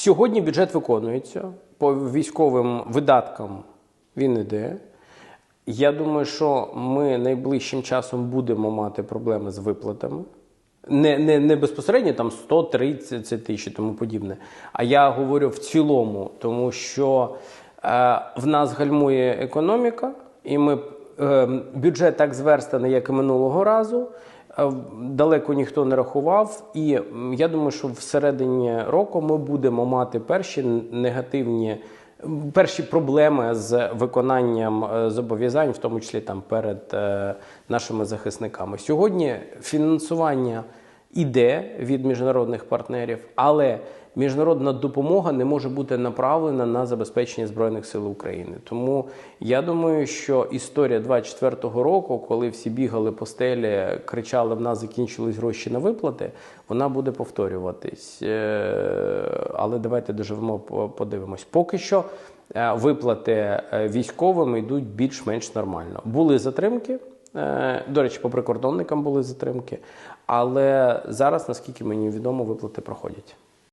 Сьогодні бюджет виконується по військовим видаткам. Він іде. Я думаю, що ми найближчим часом будемо мати проблеми з виплатами. Не, не, не безпосередньо там 130 тисяч і тому подібне. А я говорю в цілому, тому що е, в нас гальмує економіка, і ми е, бюджет так зверстаний, як і минулого разу. Е, Далеко ніхто не рахував, і я думаю, що всередині року ми будемо мати перші негативні, перші проблеми з виконанням е, зобов'язань, в тому числі там перед е, нашими захисниками. Сьогодні фінансування іде від міжнародних партнерів, але міжнародна допомога не може бути направлена на забезпечення збройних сил України. Тому я думаю, що історія 24-го року, коли всі бігали по стелі, кричали: в нас закінчились гроші на виплати, вона буде повторюватись. Е, Але давайте доживемо, по- подивимось. Поки що е, виплати е, військовим йдуть більш-менш нормально. Були затримки. Е, До речі, по прикордонникам були затримки, але зараз, наскільки мені відомо, виплати проходять.